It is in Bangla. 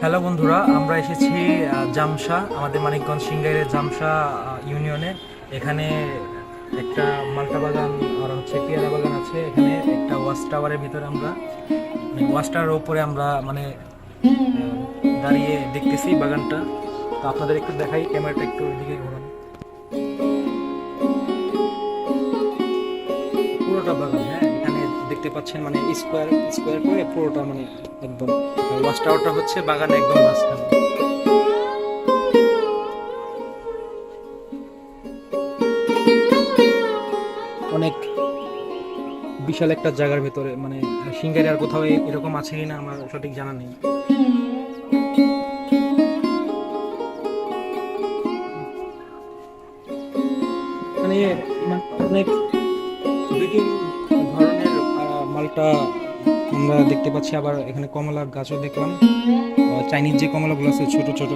হ্যালো বন্ধুরা, আমরা এসেছি জামসা আমাদের মানিকগঞ্জ সিঙ্গাইরের জামসা ইউনিয়নে। এখানে একটা মাল্টা বাগান আর হচ্ছে পেয়ারা বাগান আছে। এখানে একটা ওয়াচ টাওয়ারের ভিতরে আমরা ওয়াশ টাওয়ারের ওপরে আমরা মানে দাঁড়িয়ে দেখতেছি বাগানটা। তো আপনাদের একটু দেখাই, ক্যামেরাটা একটু ওইদিকে ঘোরান। পুরোটা বাগান। দেখতে পাচ্ছেন মানে স্কোয়ার স্কোয়ার করে পুরোটা মানে একদম ওয়াচ টাওয়ারটা হচ্ছে বাগানে একদম মাঝখানে। অনেক বিশাল একটা জায়গার ভেতরে মানে সিঙ্গারে আর কোথাও এরকম আছে কিনা আমার সঠিক জানা নেই। মানে মানে অনেক বিভিন্ন ধরনের মালটা আমরা দেখতে পাচ্ছি, আবার এখানে কমলা গাছও দেখলাম। চাইনিজ যে কমলাগুলো আছে, ছোট ছোট।